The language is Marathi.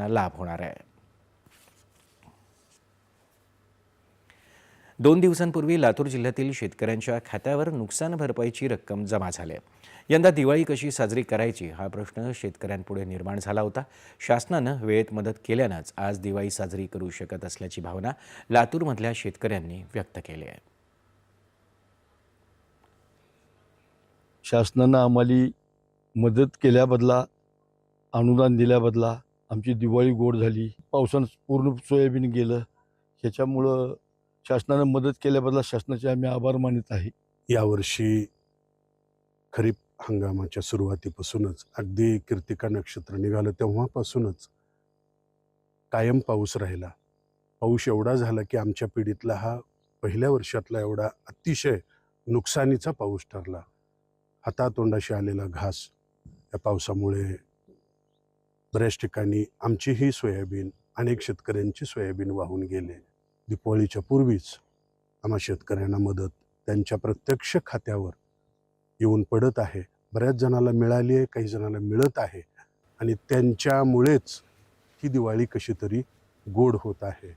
लाभ होणार आहे. दोन दिवसांपूर्वी लातूर जिल्ह्यातील शेतकऱ्यांच्या खात्यावर नुकसान भरपाईची रक्कम जमा झाली. आहे यंदा दिवाळी कशी साजरी करायची हा प्रश्न शेतकऱ्यांपुढे निर्माण झाला होता. शासनानं वेळेत मदत केल्यानंच आज दिवाळी साजरी करू शकत असल्याची भावना लातूरमधल्या शेतकऱ्यांनी व्यक्त केली आहे. शासनानं आम्हाला मदत केल्याबदला अनुदान दिल्याबदला आमची दिवाळी गोड झाली पावसानं पूर्ण सोयाबीन गेलं. ह्याच्यामुळं शासनानं मदत केल्याबद्दल शासनाचे आम्ही आभार मानित आहे. यावर्षी खरीप हंगामाच्या सुरुवातीपासूनच अगदी कीर्तिका नक्षत्र निघालं तेव्हापासूनच कायम पाऊस राहिला. पाऊस एवढा झाला की आमच्या पिढीतला हा पहिल्या वर्षातला एवढा अतिशय नुकसानीचा पाऊस ठरला. हातातोंडाशी आलेला घास या पावसामुळे बऱ्याच ठिकाणी आमचीही सोयाबीन अनेक शेतकऱ्यांची सोयाबीन वाहून गेले. दिपावळीच्या पूर्वीच आम्हा शेतकऱ्यांना मदत त्यांच्या प्रत्यक्ष खात्यावर येऊन पडत आहे. बऱ्याच जणाला मिळाली आहे काही जणाला मिळत आहे. आणि त्यांच्यामुळेच ही दिवाळी कशी तरी गोड होत आहे.